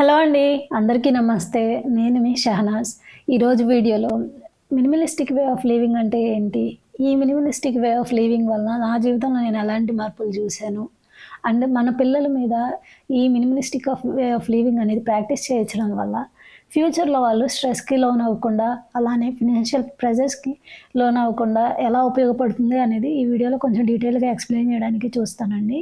Hello అండి అందరికీ నమస్తే. నేను మీ షహనాజ్. ఈరోజు వీడియోలో మినిమలిస్టిక్ వే ఆఫ్ లివింగ్ అంటే ఏంటి? ఈ మినిమలిస్టిక్ వే ఆఫ్ లివింగ్ వల్ల నా జీవితంలో నేను ఎలాంటి మార్పులు చూశాను? అండ్ మన పిల్లల మీద ఈ minimalistic of way of living అనేది ప్రాక్టీస్ చేయించడం వల్ల ఫ్యూచర్లో వాళ్ళు స్ట్రెస్కి లోన్ అవ్వకుండా అలానే ఫినాన్షియల్ ప్రెజర్స్కి లోన్ అవ్వకుండా ఎలా ఉపయోగపడుతుంది అనేది ఈ వీడియోలో కొంచెం డీటెయిల్గా ఎక్స్ప్లెయిన్ చేయడానికి చూస్తానండి.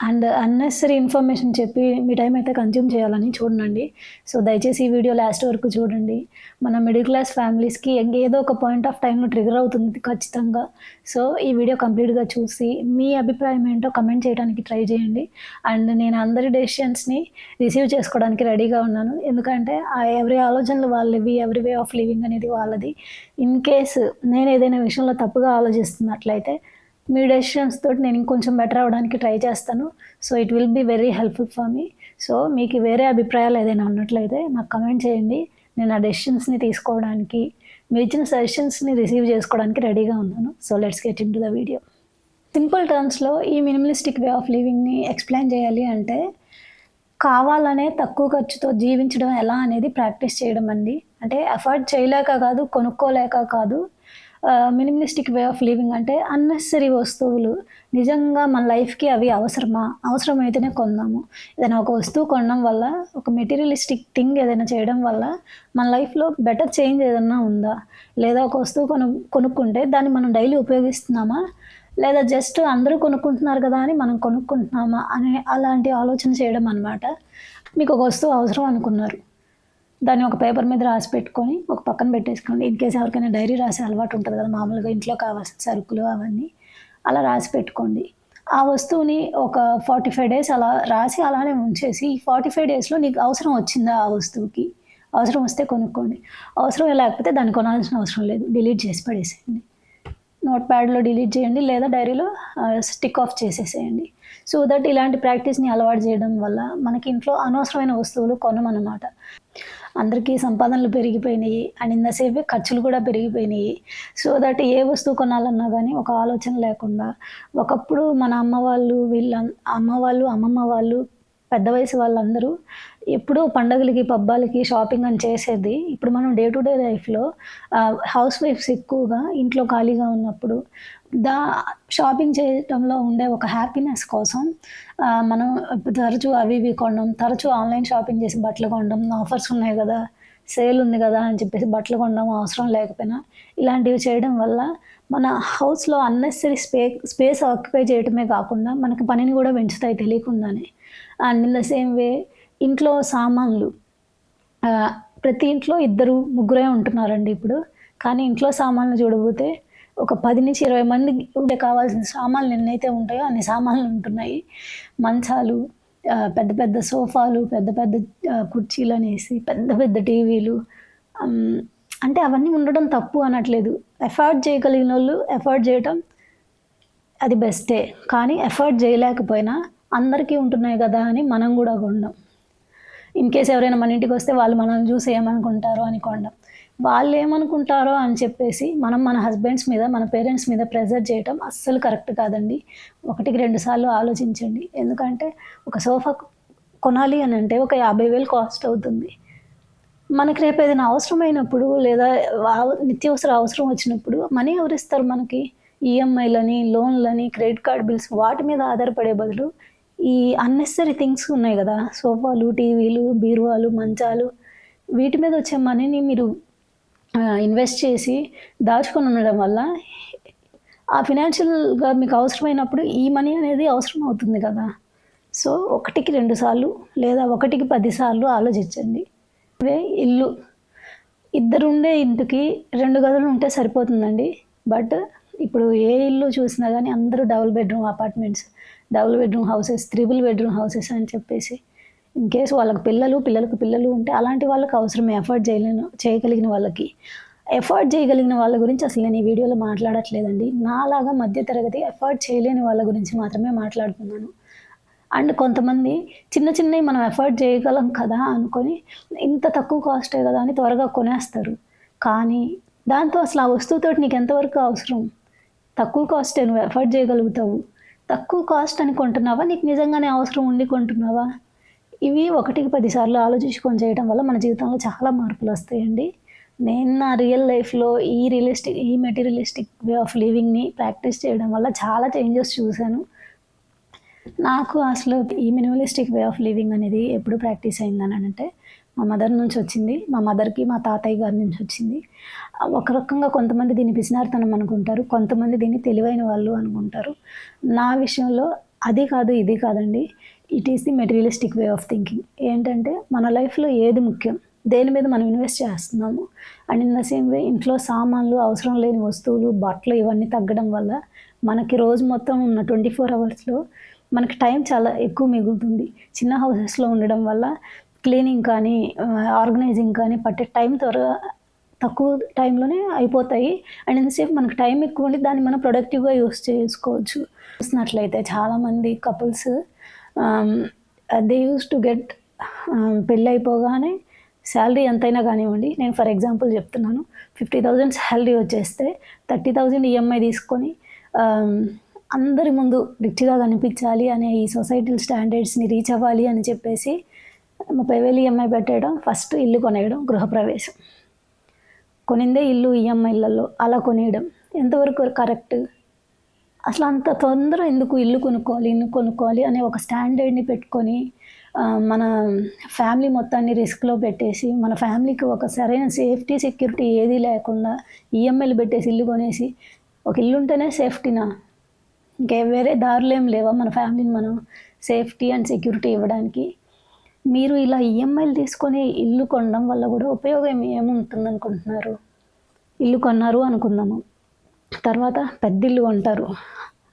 అండ్ అన్నెసరీ ఇన్ఫర్మేషన్ చెప్పి మీ టైం అయితే కన్జ్యూమ్ చేయాలని చూడండి. సో దయచేసి ఈ వీడియో లాస్ట్ వరకు చూడండి. మన మిడిల్ క్లాస్ ఫ్యామిలీస్కి ఏదో ఒక పాయింట్ ఆఫ్ టైంలో ట్రిగర్ అవుతుంది ఖచ్చితంగా. సో ఈ వీడియో కంప్లీట్గా చూసి మీ అభిప్రాయం ఏంటో కమెంట్ చేయడానికి ట్రై చేయండి. అండ్ నేను అందరి డెసిషన్స్ని రిసీవ్ చేసుకోవడానికి రెడీగా ఉన్నాను. ఎందుకంటే ఆ ఎవరి ఆలోచనలు వాళ్ళవి ఎవరి వే ఆఫ్ లివింగ్ అనేది వాళ్ళది. ఇన్ కేస్ నేను ఏదైనా విషయంలో తప్పుగా ఆలోచిస్తున్నట్లయితే మీ డెసిషన్స్ తోటి నేను ఇంకొంచెం బెటర్ అవ్వడానికి ట్రై చేస్తాను. So it will be very helpful for me so మీకు వేరే అభిప్రాయాలు ఏదైనా ఉన్నట్లయితే నాకు కమెంట్ చేయండి. నేను ఆ డెసిషన్స్ని తీసుకోవడానికి మీరు ఇచ్చిన సజెషన్స్ని రిసీవ్ చేసుకోవడానికి రెడీగా ఉన్నాను. So let's get into the video simple టర్మ్స్లో ఈ మినిమలిస్టిక్ వే ఆఫ్ లివింగ్ని ఎక్స్ప్లెయిన్ చేయాలి అంటే కావాలనే తక్కువ ఖర్చుతో జీవించడం ఎలా అనేది ప్రాక్టీస్ చేయడం అండి. అంటే అఫోర్డ్ చేయలేక కాదు కొనుక్కోలేక కాదు మినిమలిస్టిక్ వే ఆఫ్ లివింగ్ అంటే అన్నెసరీ వస్తువులు. నిజంగా మన లైఫ్కి అవి అవసరమా? అవసరమైతేనే కొందాము. ఏదైనా ఒక వస్తువు కొనడం వల్ల ఒక మెటీరియలిస్టిక్ థింగ్ ఏదైనా చేయడం వల్ల మన లైఫ్లో బెటర్ చేంజ్ ఏదైనా ఉందా? లేదా ఒక వస్తువు కొను కొనుక్కుంటే దాన్ని మనం డైలీ ఉపయోగిస్తున్నామా? లేదా జస్ట్ అందరూ కొనుక్కుంటున్నారు కదా అని మనం కొనుక్కుంటున్నామా? అనే అలాంటి ఆలోచన చేయడం అనమాట మీకు ఒక వస్తువు అవసరం అనుకున్నారు. దాన్ని ఒక పేపర్ మీద రాసి పెట్టుకొని ఒక పక్కన పెట్టేసుకోండి. ఇన్ కేసు ఎవరికైనా డైరీ రాసే అలవాటు ఉంటుంది కదా మామూలుగా ఇంట్లో కావాల్సిన సరుకులు అవన్నీ అలా రాసి పెట్టుకోండి. ఆ వస్తువుని ఒక ఫార్టీ ఫైవ్ డేస్ అలా రాసి అలానే ఉంచేసి ఫార్టీ ఫైవ్ డేస్లో నీకు అవసరం వచ్చిందా ఆ వస్తువుకి? అవసరం వస్తే కొనుక్కోండి. అవసరం లేకపోతే దాన్ని కొనాల్సిన అవసరం లేదు. డిలీట్ చేసి పడేసేయండి. నోట్ ప్యాడ్లో డిలీట్ చేయండి లేదా డైరీలో స్టిక్ ఆఫ్ చేసేసేయండి. సో దట్ ఇలాంటి ప్రాక్టీస్ని అలవాటు చేయడం వల్ల మనకి ఇంట్లో అనవసరమైన వస్తువులు కొనమన్నమాట. అందరికీ సంపాదనలు పెరిగిపోయినాయి అండ్ ఇన్ ఖర్చులు కూడా పెరిగిపోయినాయి. సో దట్ ఏ వస్తువు కొనాలన్నా కానీ ఒక ఆలోచన లేకుండా ఒకప్పుడు మన అమ్మ వాళ్ళు వీళ్ళ అమ్మ వాళ్ళు అమ్మమ్మ వాళ్ళు పెద్ద వయసు వాళ్ళందరూ ఎప్పుడూ పండగలకి పబ్బాలకి షాపింగ్ అని చేసేది. ఇప్పుడు మనం డే టు డే లైఫ్లో హౌస్ వైఫ్స్ ఎక్కువగా ఇంట్లో ఖాళీగా ఉన్నప్పుడు దా షాపింగ్ చేయడంలో ఉండే ఒక హ్యాపీనెస్ కోసం మనం తరచూ అవి ఇవి కొనడం తరచూ ఆన్లైన్ షాపింగ్ చేసి బట్టలు కొనడం ఆఫర్స్ ఉన్నాయి కదా సేల్ ఉంది కదా అని చెప్పేసి బట్టలు కొనడం అవసరం లేకపోయినా ఇలాంటివి చేయడం వల్ల మన హౌస్లో అన్నెసరీ స్పే స్పేస్ ఆక్యుపై చేయటమే కాకుండా మనకి పనిని కూడా పెంచుతాయి తెలియకుండానే. And in the same way ఇంట్లో సామాన్లు ప్రతి ఇంట్లో ఇద్దరు ముగ్గురే ఉంటున్నారండి ఇప్పుడు. కానీ ఇంట్లో సామాన్లు చూడబోతే ఒక పది నుంచి ఇరవై మంది ఉండే కావాల్సిన సామాన్లు ఎన్నైతే ఉంటాయో అన్ని సామాన్లు ఉంటున్నాయి. మంచాలు పెద్ద పెద్ద సోఫాలు పెద్ద పెద్ద కుర్చీలు అనేసి పెద్ద పెద్ద టీవీలు అంటే అవన్నీ ఉండడం తప్పు అనట్లేదు. ఎఫర్ట్ చేయగలిగిన వాళ్ళు ఎఫర్ట్ చేయటం అది బెస్టే. కానీ ఎఫర్ట్ చేయలేకపోయినా అందరికీ ఉంటున్నాయి కదా అని మనం కూడా కొండం. ఇన్ కేస్ ఎవరైనా మన ఇంటికి వస్తే వాళ్ళు మనల్ని చూసి ఏమనుకుంటారో అని కొండం. వాళ్ళు ఏమనుకుంటారో అని చెప్పేసి మనం మన హస్బెండ్స్ మీద మన పేరెంట్స్ మీద ప్రెజర్ చేయటం అస్సలు కరెక్ట్ కాదండి. ఒకటికి రెండు సార్లు ఆలోచించండి. ఎందుకంటే ఒక సోఫా కొనాలి అని అంటే ఒక యాభై వేలు కాస్ట్ అవుతుంది. మనకి రేపు ఏదైనా అవసరమైనప్పుడు లేదా నిత్యవసర అవసరం వచ్చినప్పుడు మనీ ఎవరిస్తారు మనకి? ఈఎంఐలని లోన్లని క్రెడిట్ కార్డ్ బిల్స్ వాటి మీద ఆధారపడే బదులు ఈ అన్నెసరీ థింగ్స్ ఉన్నాయి కదా. సోఫాలు టీవీలు బీరువాలు మంచాలు వీటి మీద వచ్చే మనీని మీరు ఇన్వెస్ట్ చేసి దాచుకొని ఉండడం వల్ల ఆ ఫినాన్షియల్గా మీకు అవసరమైనప్పుడు ఈ మనీ అనేది అవసరం అవుతుంది కదా. సో ఒకటికి రెండు సార్లు లేదా ఒకటికి పదిసార్లు ఆలోచించండి. అదే ఇల్లు. ఇద్దరు ఉండే ఇంటికి రెండు గదులు ఉంటే సరిపోతుందండి. బట్ ఇప్పుడు ఏ ఇల్లు చూసినా కానీ అందరూ double bedroom apartments double bedroom houses triple bedroom houses అని చెప్పేసి. ఇన్ కేసు వాళ్ళకి పిల్లలు పిల్లలకు పిల్లలు ఉంటే అలాంటి వాళ్ళకి అవసరమే ఎఫర్ట్ చేయలేను చేయగలిగిన వాళ్ళకి. ఎఫర్ట్ చేయగలిగిన వాళ్ళ గురించి అసలు నేను ఈ వీడియోలో మాట్లాడట్లేదండి. నాలాగా మధ్యతరగతి ఎఫర్ట్ చేయలేని వాళ్ళ గురించి మాత్రమే మాట్లాడుతున్నాను. అండ్ కొంతమంది చిన్న చిన్నవి మనం ఎఫర్ట్ చేయగలం కదా అనుకొని ఇంత తక్కువ కాస్టే కదా అని త్వరగా కొనేస్తారు. కానీ దాంతో అసలు ఆ వస్తువుతో నీకు ఎంతవరకు అవసరం? తక్కువ కాస్టే నువ్వు ఎఫర్ట్ చేయగలుగుతావు. తక్కువ కాస్ట్ అని కొంటున్నావా? నీకు నిజంగానే అవసరం ఉండి కొంటున్నావా? ఇవి ఒకటికి పదిసార్లు ఆలోచించుకొని చేయడం వల్ల మన జీవితంలో చాలా మార్పులు వస్తాయండి. నేను నా రియల్ లైఫ్లో ఈ రియలిస్టిక్ ఈ మెటీరియలిస్టిక్ వే ఆఫ్ లివింగ్ని ప్రాక్టీస్ చేయడం వల్ల చాలా చేంజెస్ చూశాను. నాకు అసలు ఈ మినిమలిస్టిక్ వే ఆఫ్ లివింగ్ అనేది ఎప్పుడు ప్రాక్టీస్ అయిందని అంటే మా మదర్ నుంచి వచ్చింది. మా మదర్కి మా తాతయ్య గారి నుంచి వచ్చింది. ఒక రకంగా కొంతమంది దీన్ని పిసినారితనం అనుకుంటారు. కొంతమంది దీన్ని తెలివైన వాళ్ళు అనుకుంటారు. నా విషయంలో అది కాదు ఇది కాదండి. It is the materialistic way of thinking ఏంటంటే మన లైఫ్లో ఏది ముఖ్యం దేని మీద మనం ఇన్వెస్ట్ చేస్తున్నాము? And in the same way ఇంట్లో సామాన్లు అవసరం లేని వస్తువులు బట్టలు ఇవన్నీ తగ్గడం వల్ల మనకి రోజు మొత్తం ఉన్న ట్వంటీ ఫోర్ అవర్స్లో మనకి టైం చాలా ఎక్కువ మిగులుతుంది. చిన్న హౌసెస్లో ఉండడం వల్ల క్లీనింగ్ కానీ ఆర్గనైజింగ్ కానీ పట్టే టైం త్వరగా తక్కువ టైంలోనే అయిపోతాయి. అండ్ ఎంతసేపు మనకు టైం ఎక్కువ ఉండి దాన్ని మనం ప్రొడక్టివ్గా యూస్ చేసుకోవచ్చు. చూసినట్లయితే చాలామంది couples they use to get పెళ్ళి అయిపోగానే శాలరీ ఎంతైనా కానివ్వండి. నేను ఫర్ ఎగ్జాంపుల్ చెప్తున్నాను. ఫిఫ్టీ థౌజండ్ శాలరీ వచ్చేస్తే థర్టీ థౌజండ్ ఈఎంఐ తీసుకొని అందరి ముందు రిచ్గా కనిపించాలి అనే ఈ సొసైటల్ స్టాండర్డ్స్ని రీచ్ అవ్వాలి అని చెప్పేసి ముప్పై వేలు ఈఎంఐ పెట్టేయడం ఫస్ట్ ఇల్లు కొనేయడం గృహప్రవేశం. కొనిందే ఇల్లు ఈఎంఐలలో అలా కొనేయడం. ఎంతవరకు కరెక్ట్ అసలు అంత తొందర ఎందుకు ఇల్లు కొనుక్కోవాలి ఇల్లు కొనుక్కోవాలి అనే ఒక స్టాండర్డ్ని పెట్టుకొని మన ఫ్యామిలీ మొత్తాన్ని రిస్క్లో పెట్టేసి మన ఫ్యామిలీకి ఒక సరైన సేఫ్టీ సెక్యూరిటీ ఏదీ లేకుండా ఈఎంఐలు పెట్టేసి ఇల్లు కొనేసి ఒక ఇల్లు ఉంటేనే సేఫ్టీనా ఇంకే వేరే దారులు ఏం లేవా మన ఫ్యామిలీని మనం? సేఫ్టీ అండ్ సెక్యూరిటీ ఇవ్వడానికి. మీరు ఇలా ఈఎంఐలు తీసుకొని ఇల్లు కొనడం వల్ల కూడా ఉపయోగం ఏముంటుంది అనుకుంటున్నారు ఇల్లు కొన్నారు అనుకుందాము. తర్వాత పెద్ద ఇల్లు కొంటారు.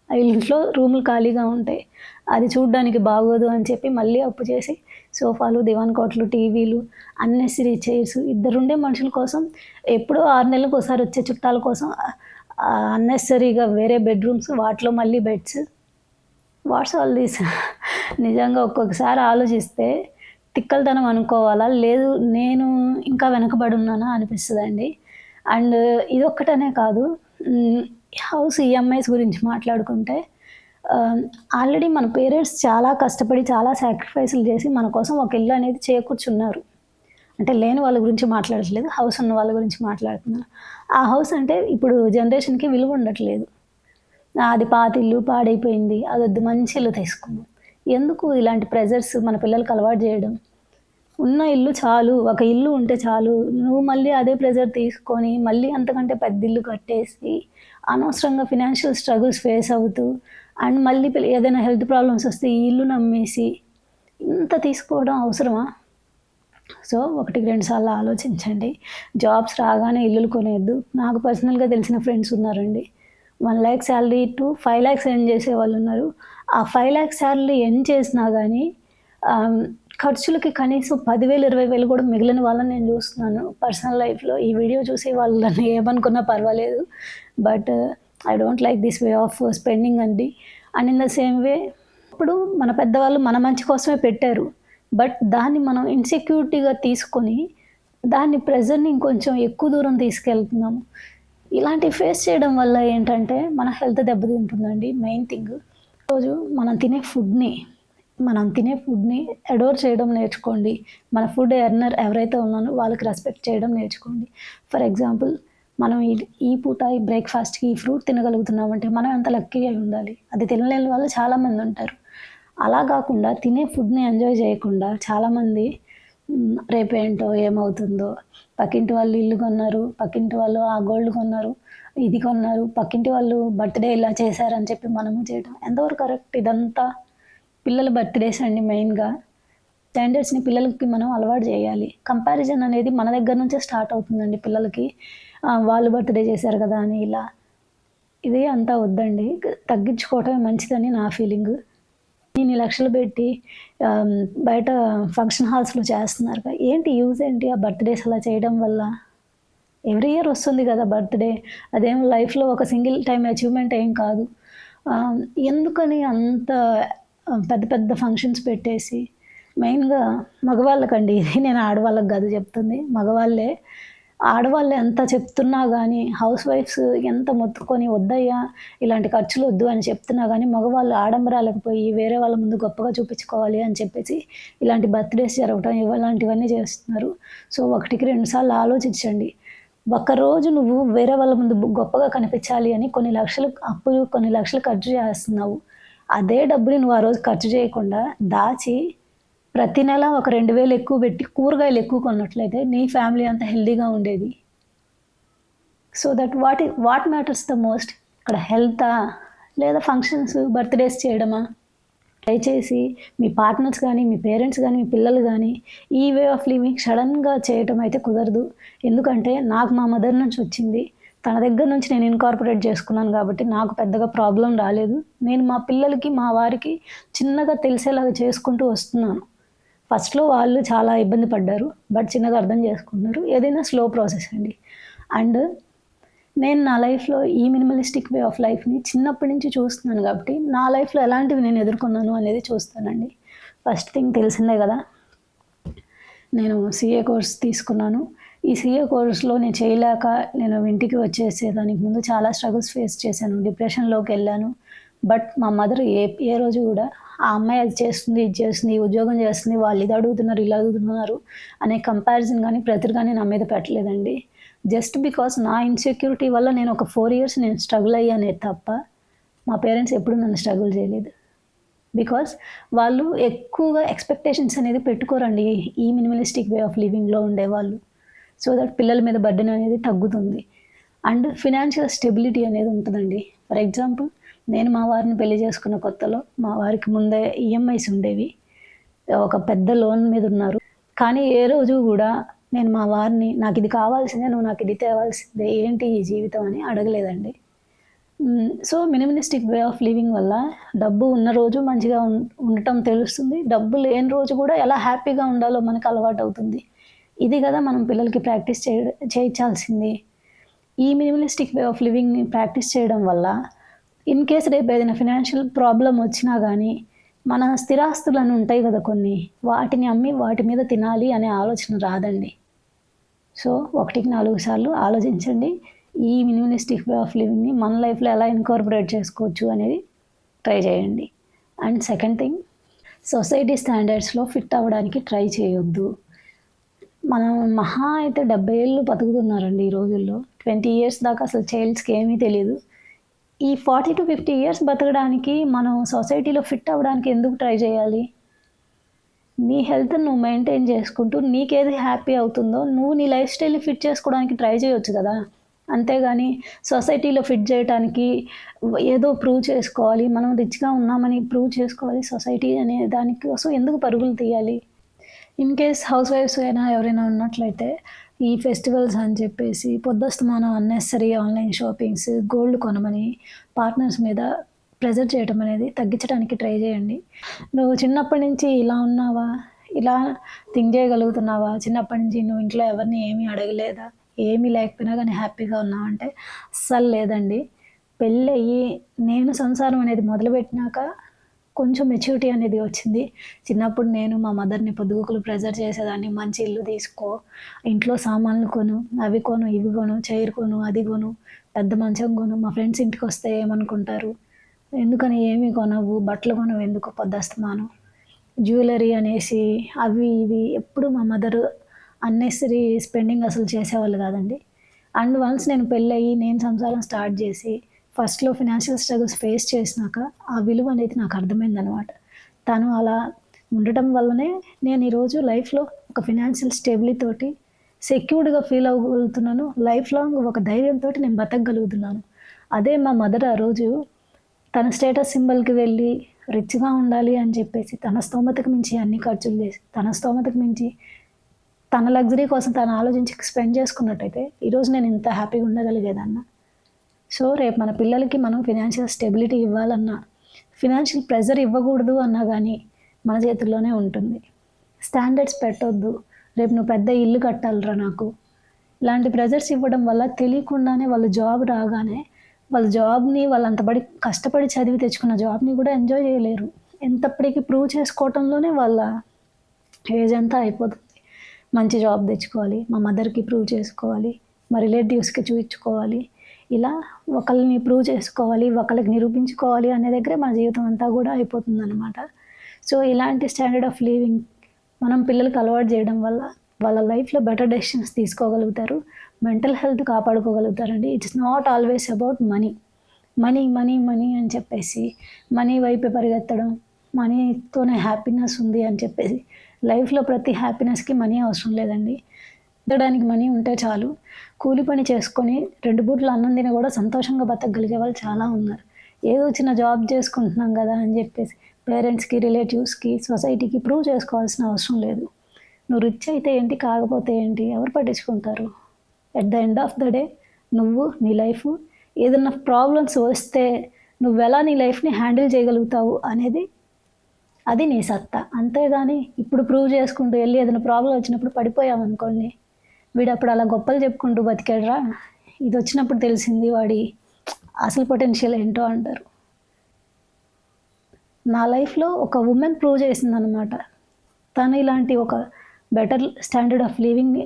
ఆ ఇంట్లో రూములు ఖాళీగా ఉంటాయి అది చూడడానికి బాగోదు అని చెప్పి మళ్ళీ అప్పు చేసి సోఫాలు దివాన్ కోట్లు టీవీలు అన్నెసరీ చైర్స్ ఇద్దరుండే మనుషుల కోసం ఎప్పుడో ఆరు నెలలకు ఒకసారి వచ్చే చుట్టాల కోసం అన్నెసరీగా వేరే బెడ్రూమ్స్ వాటిలో మళ్ళీ బెడ్స్ వాట్స్ ఆల్ దీస్? నిజంగా ఒక్కొక్కసారి ఆలోచిస్తే తిక్కలతనం అనుకోవాలా? లేదు నేను ఇంకా వెనకబడి ఉన్నానా అనిపిస్తుందండి. అండ్ ఇదొక్కటనే కాదు హౌస్ ఈఎంఐస్ గురించి మాట్లాడుకుంటే ఆల్రెడీ మన పేరెంట్స్ చాలా కష్టపడి చాలా సాక్రిఫైసులు చేసి మన కోసం ఒక ఇల్లు అనేది చేకూర్చున్నారు. అంటే లేని వాళ్ళ గురించి మాట్లాడట్లేదు హౌస్ ఉన్న వాళ్ళ గురించి మాట్లాడుతున్నాను ఆ హౌస్ అంటే ఇప్పుడు జనరేషన్కి విలువ ఉండట్లేదు. అది పాత ఇల్లు పాడైపోయింది అది వద్దు మంచి ఇల్లు తీసుకుందాం. ఎందుకు ఇలాంటి ప్రెజర్స్ మన పిల్లలకి అలవాటు చేయడం? ఉన్న ఇల్లు చాలు ఒక ఇల్లు ఉంటే చాలు నువ్వు మళ్ళీ అదే ప్రెజర్ తీసుకొని మళ్ళీ అంతకంటే పెద్ద ఇల్లు కట్టేసి అనవసరంగా ఫినాన్షియల్ స్ట్రగుల్స్ ఫేస్ అవుతూ అండ్ మళ్ళీ పిల్ల- ఏదైనా హెల్త్ ప్రాబ్లమ్స్ వస్తే ఈ ఇల్లు నమ్మేసి ఇంత తీసుకోవడం అవసరమా? సో ఒకటికి రెండు సార్లు ఆలోచించండి. జాబ్స్ రాగానే ఇల్లులు కొనేద్దు. నాకు పర్సనల్గా తెలిసిన ఫ్రెండ్స్ ఉన్నారండి. One lakh salary to five lakhs earn చేసే వాళ్ళు ఉన్నారు. ఆ ఫైవ్ ల్యాక్స్ శాలరీ ఎర్న్ చేసినా కానీ ఖర్చులకి కనీసం పదివేలు ఇరవై వేలు కూడా మిగిలిన వాళ్ళని నేను చూస్తున్నాను. పర్సనల్ లైఫ్లో ఈ వీడియో చూసి వాళ్ళని ఏమనుకున్నా పర్వాలేదు. But I don't like this way of spending అండి. And in the same way ఇప్పుడు మన పెద్దవాళ్ళు మన మంచి కోసమే పెట్టారు. బట్ దాన్ని మనం ఇన్సెక్యూరిటీగా తీసుకొని దాన్ని ప్రెజర్ని ఇంకొంచెం ఎక్కువ దూరం తీసుకెళ్తున్నాము. ఇలాంటివి ఫేస్ చేయడం వల్ల ఏంటంటే మన హెల్త్ దెబ్బతింటుందండి. మెయిన్ థింగ్ రోజు మనం తినే ఫుడ్ని మనం తినే ఫుడ్ని అడోర్ చేయడం నేర్చుకోండి. మన ఫుడ్ ఎర్నర్ ఎవరైతే ఉన్నారో వాళ్ళకి రెస్పెక్ట్ చేయడం నేర్చుకోండి. ఫర్ ఎగ్జాంపుల్ మనం ఈ ఈ పూట ఈ బ్రేక్ఫాస్ట్కి ఈ ఫ్రూట్ తినగలుగుతున్నామంటే మనం ఎంత లక్కీ అయి ఉండాలి? అది తినలేని వాళ్ళు చాలామంది ఉంటారు. అలా కాకుండా తినే ఫుడ్ని ఎంజాయ్ చేయకుండా చాలామంది రేపేంటో ఏమవుతుందో. పక్కింటి వాళ్ళు ఇల్లు కొన్నారు పక్కింటి వాళ్ళు ఆ గోల్డ్ కొన్నారు ఇది కొన్నారు పక్కింటి వాళ్ళు బర్త్డే ఇలా చేశారని చెప్పి మనము చేయడం ఎంతవరకు కరెక్ట్? ఇదంతా పిల్లల బర్త్డేస్ అండి మెయిన్గా. స్టాండర్డ్స్ని పిల్లలకి మనం అలవాటు చేయాలి. కంపారిజన్ అనేది మన దగ్గర నుంచే స్టార్ట్ అవుతుందండి పిల్లలకి. వాళ్ళు బర్త్డే చేశారు కదా అని ఇలా. ఇది అంతా వద్దండి. తగ్గించుకోవటమే మంచిదని నా ఫీలింగ్. ఇన్ని లక్షలు పెట్టి బయట ఫంక్షన్ హాల్స్లో చేస్తున్నారు ఏంటి యూజ్ ఏంటి ఆ బర్త్డేస్ అలా చేయడం వల్ల? ఎవ్రీ ఇయర్ వస్తుంది కదా బర్త్డే. అదేం లైఫ్లో ఒక సింగిల్ టైం అచీవ్మెంట్ ఏం కాదు. ఎందుకని అంత పెద్ద పెద్ద ఫంక్షన్స్ పెట్టేసి మెయిన్గా మగవాళ్ళకండి. ఇది నేను ఆడవాళ్ళకి కాదు చెప్తుంది. మగవాళ్ళే ఆడవాళ్ళు ఎంత చెప్తున్నా కానీ హౌస్ వైఫ్స్ ఎంత మొత్తుకొని వద్దయ్యా ఇలాంటి ఖర్చులు వద్దు అని చెప్తున్నా కానీ మగవాళ్ళు ఆడంబరాలకు పోయి వేరే వాళ్ళ ముందు గొప్పగా చూపించుకోవాలి అని చెప్పేసి ఇలాంటి బర్త్డేస్ జరగటం ఇలాంటివన్నీ చేస్తున్నారు. సో ఒకటికి రెండుసార్లు ఆలోచించండి. ఒక్కరోజు నువ్వు వేరే వాళ్ళ ముందు గొప్పగా కనిపించాలి అని కొన్ని లక్షలు అప్పులు కొన్ని లక్షలు ఖర్చు చేస్తున్నావు. అదే డబ్బుని నువ్వు ఆ రోజు ఖర్చు చేయకుండా దాచి ప్రతి నెల ఒక రెండు వేలు ఎక్కువ పెట్టి కూరగాయలు ఎక్కువ కొన్నట్లయితే నీ ఫ్యామిలీ అంతా హెల్దీగా ఉండేది. So that what what matters the most? ఇక్కడ హెల్తా లేదా ఫంక్షన్స్ బర్త్డేస్ చేయడమా? దయచేసి మీ పార్ట్నర్స్ కానీ మీ పేరెంట్స్ కానీ మీ పిల్లలు కానీ ఈ వే ఆఫ్ లివింగ్ సడన్గా చేయటం అయితే కుదరదు. ఎందుకంటే నాకు మా మదర్ నుంచి వచ్చింది. తన దగ్గర నుంచి నేను ఇన్కార్పొరేట్ చేసుకున్నాను కాబట్టి నాకు పెద్దగా ప్రాబ్లం రాలేదు. నేను మా పిల్లలకి మా వారికి చిన్నగా తెలిసేలాగా చేసుకుంటూ వస్తున్నాను. ఫస్ట్లో వాళ్ళు చాలా ఇబ్బంది పడ్డారు బట్ చిన్నగా అర్థం చేసుకున్నారు ఏదైనా స్లో ప్రాసెస్ అండి. అండ్ నేను నా లైఫ్లో ఈ మినిమలిస్టిక్ వే ఆఫ్ లైఫ్ని చిన్నప్పటి నుంచి చూస్తున్నాను కాబట్టి నా లైఫ్లో ఎలాంటివి నేను ఎదుర్కొన్నాను అనేది చూస్తానండి. ఫస్ట్ థింగ్ తెలిసిందే కదా నేను సిఏ కోర్స్ తీసుకున్నాను. ఈ సీఏ కోర్స్లో నేను చేయలేక నేను ఇంటికి వచ్చేసేదానికి ముందు చాలా స్ట్రగుల్స్ ఫేస్ చేశాను. డిప్రెషన్లోకి వెళ్ళాను. బట్ మా మదర్ ఏ ఏ రోజు కూడా ఆ అమ్మాయి అది చేస్తుంది ఇది చేస్తుంది ఉద్యోగం చేస్తుంది వాళ్ళు ఇది అడుగుతున్నారు ఇలా అడుగుతున్నారు అనే కంపారిజన్ కానీ ప్రతిర్ కానీ నా మీద పెట్టలేదండి. జస్ట్ బికాస్ నా ఇన్సెక్యూరిటీ వల్ల నేను ఒక ఫోర్ ఇయర్స్ నేను స్ట్రగుల్ అయ్యానే తప్ప మా పేరెంట్స్ ఎప్పుడు నన్ను స్ట్రగుల్ చేయలేదు. బికాస్ వాళ్ళు ఎక్కువగా ఎక్స్పెక్టేషన్స్ అనేది పెట్టుకోరండి ఈ మినిమలిస్టిక్ వే ఆఫ్ లివింగ్లో ఉండేవాళ్ళు సో దట్ పిల్లల మీద బర్డెన్ అనేది తగ్గుతుంది. అండ్ ఫినాన్షియల్ స్టెబిలిటీ అనేది ఉంటుందండి. ఫర్ ఎగ్జాంపుల్ నేను మా వారిని పెళ్ళి చేసుకున్న కొత్తలో మా వారికి ముందే ఈఎంఐస్ ఉండేవి. ఒక పెద్ద లోన్ మీద ఉన్నారు. కానీ ఏ రోజు కూడా నేను మా వారిని నాకు ఇది కావాల్సిందే నువ్వు నాకు ఇది తేవాల్సిందే ఏంటి ఈ జీవితం అని అడగలేదండి. So minimalistic way of living వల్ల డబ్బు ఉన్న రోజు మంచిగా ఉండటం తెలుస్తుంది. డబ్బు లేని రోజు కూడా ఎలా హ్యాపీగా ఉండాలో మనకు అలవాటు అవుతుంది. ఇది కదా మనం పిల్లలకి ప్రాక్టీస్ చేయ చేయించాల్సింది. ఈ మినిమలిస్టిక్ వే ఆఫ్ లివింగ్ని ప్రాక్టీస్ చేయడం వల్ల ఇన్ కేస్ రేపు ఏదైనా ఫినాన్షియల్ ప్రాబ్లం వచ్చినా కానీ మన స్థిరాస్తులను ఉంటాయి కదా కొన్ని వాటిని అమ్మి వాటి మీద తినాలి అనే ఆలోచన రాదండి. సో ఒకటికి నాలుగు సార్లు ఆలోచించండి. ఈ మినిమలిస్టిక్ వే ఆఫ్ లివింగ్ని మన లైఫ్లో ఎలా ఇన్కార్పొరేట్ చేసుకోవచ్చు అనేది ట్రై చేయండి. అండ్ సెకండ్ థింగ్ సొసైటీ స్టాండర్డ్స్లో ఫిట్ అవ్వడానికి ట్రై చేయొద్దు. మనం మహా అయితే డెబ్బై ఏళ్ళు బతుకుతున్నారండి ఈ రోజుల్లో. ట్వంటీ ఇయర్స్ దాకా అసలు చైల్డ్స్కి ఏమీ తెలియదు. ఈ ఫార్టీ టు ఫిఫ్టీ ఇయర్స్ బతకడానికి మనం సొసైటీలో ఫిట్ అవ్వడానికి ఎందుకు ట్రై చేయాలి? నీ హెల్త్ నువ్వు మెయింటైన్ చేసుకుంటూ నీకేది హ్యాపీ అవుతుందో నువ్వు నీ లైఫ్ స్టైల్ని ఫిట్ చేసుకోవడానికి ట్రై చేయొచ్చు కదా? అంతేగాని సొసైటీలో ఫిట్ చేయడానికి ఏదో ప్రూవ్ చేసుకోవాలి మనం రిచ్గా ఉన్నామని ప్రూవ్ చేసుకోవాలి సొసైటీ అనే దానికోసం ఎందుకు పరుగులు తీయాలి? ఇన్ కేస్ హౌస్ వైఫ్స్ అయినా ఎవరైనా ఉన్నట్లయితే ఈ ఫెస్టివల్స్ అని చెప్పేసి పొద్దుస్తమానం అన్నెసరీ ఆన్లైన్ షాపింగ్స్ గోల్డ్ కొనమని పార్ట్నర్స్ మీద ప్రెజర్ చేయడం అనేది తగ్గించడానికి ట్రై చేయండి. నువ్వు చిన్నప్పటి నుంచి ఇలా ఉన్నావా? ఇలా థింక్ చేయగలుగుతున్నావా? చిన్నప్పటి నుంచి నువ్వు ఇంట్లో ఎవరిని ఏమీ అడగలేదా? ఏమీ లేకపోయినా కానీ హ్యాపీగా ఉన్నావంటే అస్సలు లేదండి. పెళ్ళయ్యి నేను సంసారం అనేది మొదలుపెట్టినాక కొంచెం మెచ్యూరిటీ అనేది వచ్చింది. చిన్నప్పుడు నేను మా మదర్ని పొద్దుగుకులు ప్రెజర్ చేసేదాన్ని. మంచి ఇల్లు తీసుకో ఇంట్లో సామాన్లు కొను అవి కొను ఇవి కొను చైర్ కొను అది కొను పెద్ద మంచం కొను మా ఫ్రెండ్స్ ఇంటికి వస్తే ఏమనుకుంటారు? ఎందుకని ఏమి కొనవు బట్టలు కొనవు ఎందుకు పొద్దస్తమాను? జ్యువెలరీ అనేసి అవి ఇవి ఎప్పుడు మా మదర్ అన్నెసరీ స్పెండింగ్ అసలు చేసేవాళ్ళు కాదండి. అండ్ వన్స్ నేను పెళ్ళయి నేను సంసారం స్టార్ట్ చేసి ఫస్ట్లో ఫినాన్షియల్ స్ట్రగుల్స్ ఫేస్ చేసినాక ఆ విలువ అనేది నాకు అర్థమైందనమాట. తను అలా ఉండటం వల్లనే నేను ఈరోజు లైఫ్లో ఒక ఫినాన్షియల్ స్టెబిలిటీ తోటి సెక్యూర్డ్గా ఫీల్ అవ్వగలుగుతున్నాను. లైఫ్ లాంగ్ ఒక ధైర్యంతో నేను బతకగలుగుతున్నాను. అదే మా మదర్ ఆ రోజు తన స్టేటస్ సింబల్కి వెళ్ళి రిచ్గా ఉండాలి అని చెప్పేసి తన స్తోమతకు మించి అన్ని ఖర్చులు చేసి తన స్తోమతకు మించి తన లగ్జరీ కోసం తను ఆలోచించి స్పెండ్ చేసుకున్నట్టయితే ఈరోజు నేను ఇంత హ్యాపీగా ఉండగలిగేదన్నా. సో రేపు మన పిల్లలకి మనం ఫినాన్షియల్ స్టెబిలిటీ ఇవ్వాలన్నా ఫినాన్షియల్ ప్రెజర్ ఇవ్వకూడదు అన్నా కానీ మన చేతుల్లోనే ఉంటుంది. స్టాండర్డ్స్ పెట్టొద్దు. రేపు నువ్వు పెద్ద ఇల్లు కట్టాలరా నాకు. ఇలాంటి ప్రెజర్స్ ఇవ్వడం వల్ల తెలియకుండానే వాళ్ళ జాబ్ రాగానే వాళ్ళ జాబ్ని వాళ్ళు అంతబడి కష్టపడి చదివి తెచ్చుకున్న జాబ్ని కూడా ఎంజాయ్ చేయలేరు. ఎంతప్పటికీ ప్రూవ్ చేసుకోవటంలోనే వాళ్ళ ఏజ్ అంతా అయిపోతుంది. మంచి జాబ్ తెచ్చుకోవాలి మా మదర్కి ప్రూవ్ చేసుకోవాలి మా రిలేటివ్స్కి చూపించుకోవాలి ఇలా ఒకళ్ళని ప్రూవ్ చేసుకోవాలి ఒకళ్ళకి నిరూపించుకోవాలి అనే దగ్గరే మన జీవితం అంతా కూడా అయిపోతుందన్నమాట. సో ఇలాంటి స్టాండర్డ్ ఆఫ్ లివింగ్ మనం పిల్లలకు అలవాటు చేయడం వల్ల వాళ్ళ లైఫ్లో బెటర్ డెసిషన్స్ తీసుకోగలుగుతారు mental health కాపాడుకోగలుగుతారండి. It's not always about money money money money అని చెప్పేసి మనీ వైపే పరిగెత్తడం మనీతోనే హ్యాపీనెస్ ఉంది అని చెప్పేసి లైఫ్లో ప్రతి హ్యాపీనెస్కి మనీ అవసరం లేదండి. తినడానికి మనీ ఉంటే చాలు. కూలి పని చేసుకొని రెండు బూట్లు అన్నం తిని కూడా సంతోషంగా బతకగలిగే వాళ్ళు చాలా ఉన్నారు. ఏదో చిన్న జాబ్ చేసుకుంటున్నాం కదా అని చెప్పేసి పేరెంట్స్కి రిలేటివ్స్కి సొసైటీకి ప్రూవ్ చేసుకోవాల్సిన అవసరం లేదు. నువ్వు రిచ్ అయితే ఏంటి కాకపోతే ఏంటి ఎవరు పట్టించుకుంటారు? At the end of the day నువ్వు నీ లైఫ్ ఏదైనా ప్రాబ్లమ్స్ వస్తే నువ్వు ఎలా నీ లైఫ్ని హ్యాండిల్ చేయగలుగుతావు అనేది అది నీ సత్తా. అంతేగాని ఇప్పుడు ప్రూవ్ చేసుకుంటూ వెళ్ళి ఏదైనా ప్రాబ్లం వచ్చినప్పుడు పడిపోయామనుకోండి వీడు అప్పుడు అలా గొప్పలు చెప్పుకుంటూ బతికాడరా. ఇది వచ్చినప్పుడు తెలిసింది వాడి అసలు పొటెన్షియల్ ఏంటో అంటారు. నా లైఫ్లో ఒక ఉమెన్ ప్రూవ్ చేసిందనమాట తను ఇలాంటి ఒక బెటర్ స్టాండర్డ్ ఆఫ్ లివింగ్ని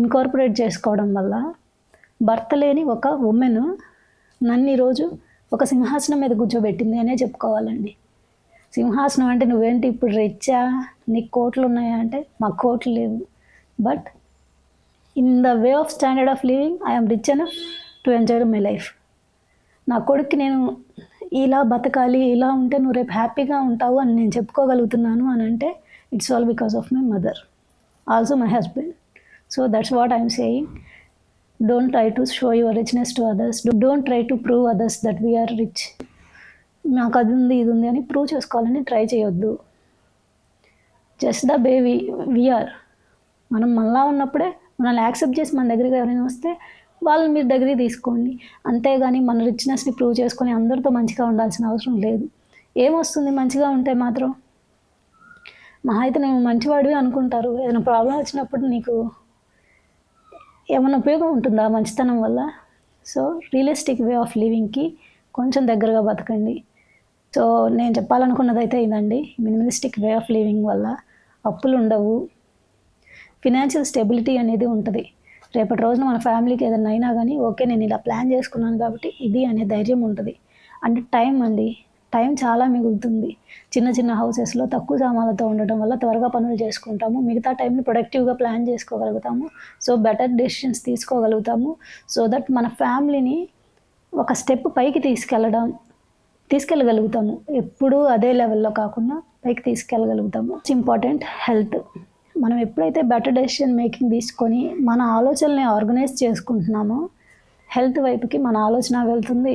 ఇన్కార్పొరేట్ చేసుకోవడం వల్ల భర్త లేని ఒక ఉమెన్ నన్ను ఈరోజు ఒక సింహాసనం మీద కూర్చోబెట్టింది అనే చెప్పుకోవాలండి. సింహాసనం అంటే నువ్వేంటి ఇప్పుడు రిచ్చా నీకు కోట్లు ఉన్నాయా అంటే మాకు కోట్లు లేవు. But in the way of standard of living I'm rich enough to enjoy my life నా కొడుక్కి నేను ఇలా బతకాలి ఇలా ఉంటే నువ్వు రేపు హ్యాపీగా ఉంటావు అని నేను చెప్పుకోగలుగుతున్నాను అని అంటే it's all because of my mother also my husband so that's what I'm saying don't try to show your richness to others don't try to prove others that we are rich నాకు అది ఉంది ఇది ఉంది అని prove చేసుకోవాలని try చేయొద్దు. Just the baby we we are మనం మళ్ళా ఉన్నప్పుడే మనల్ని యాక్సెప్ట్ చేసి మన దగ్గరికి ఎవరైనా వస్తే వాళ్ళని మీరు దగ్గరికి తీసుకోండి. అంతేగాని మన రిచ్నెస్ని ప్రూవ్ చేసుకొని అందరితో మంచిగా ఉండాల్సిన అవసరం లేదు. ఏమొస్తుంది మంచిగా ఉంటే మాత్రం? మహా అయితే నేను మంచివాడివి అనుకుంటారు. ఏదైనా ప్రాబ్లం వచ్చినప్పుడు నీకు ఏమైనా ఉపయోగం ఉంటుందా మంచితనం వల్ల? సో రియలిస్టిక్ వే ఆఫ్ లివింగ్కి కొంచెం దగ్గరగా బతకండి. సో నేను చెప్పాలనుకున్నది అయితే ఇదండి. మినిమలిస్టిక్ వే ఆఫ్ లివింగ్ వల్ల అప్పులు ఉండవు. ఫినాన్షియల్ స్టెబిలిటీ అనేది ఉంటుంది. రేపటి రోజున మన ఫ్యామిలీకి ఏదైనా అయినా కానీ ఓకే నేను ఇలా ప్లాన్ చేసుకున్నాను కాబట్టి ఇది అనే ధైర్యం ఉంటుంది. అంటే టైం అండి. టైం చాలా మిగులుతుంది. చిన్న చిన్న హౌసెస్లో తక్కువ సామాన్లతో ఉండటం వల్ల త్వరగా పనులు చేసుకుంటాము. మిగతా టైంని ప్రొడక్టివ్గా ప్లాన్ చేసుకోగలుగుతాము. సో బెటర్ డెసిషన్స్ తీసుకోగలుగుతాము. సో దట్ మన ఫ్యామిలీని ఒక స్టెప్ పైకి తీసుకెళ్ళడం తీసుకెళ్ళగలుగుతాము. ఎప్పుడూ అదే లెవెల్లో కాకుండా పైకి తీసుకెళ్ళగలుగుతాము. ఇట్స్ ఇంపార్టెంట్ హెల్త్ మనం ఎప్పుడైతే బెటర్ డెసిషన్ మేకింగ్ తీసుకొని మన ఆలోచనల్ని ఆర్గనైజ్ చేసుకుంటున్నామో హెల్త్ వైపుకి మన ఆలోచన వెళ్తుంది.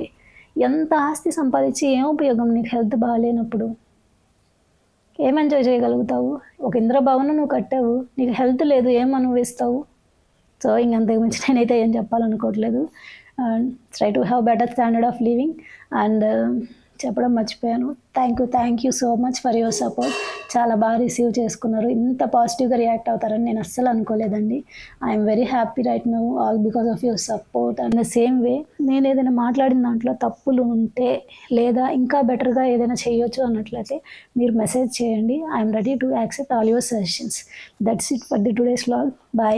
ఎంత ఆస్తి సంపాదించి ఏం ఉపయోగం నీకు హెల్త్ బాగాలేనప్పుడు? ఏం ఎంజాయ్ చేయగలుగుతావు? ఒక ఇంద్రభవనం నువ్వు కట్టావు నీకు హెల్త్ లేదు ఏం అనుభవిస్తావు? సో ఇంకంతకు మించి నేనైతే ఏం చెప్పాలనుకోవట్లేదు. Try to have better standard of living and చెప్పడం మర్చిపోయాను. Thank you thank you so much for your support చాలా బాగా రిసీవ్ చేసుకున్నారు. ఇంత పాజిటివ్గా రియాక్ట్ అవుతారని నేను అస్సలు అనుకోలేదండి. I'm very happy right now all because of your support and the same way నేను ఏదైనా మాట్లాడిన దాంట్లో తప్పులు ఉంటే లేదా ఇంకా బెటర్గా ఏదైనా చేయొచ్చు అన్నట్లయితే మీరు మెసేజ్ చేయండి. I'm ready to accept all your suggestions that's it for the today's log bye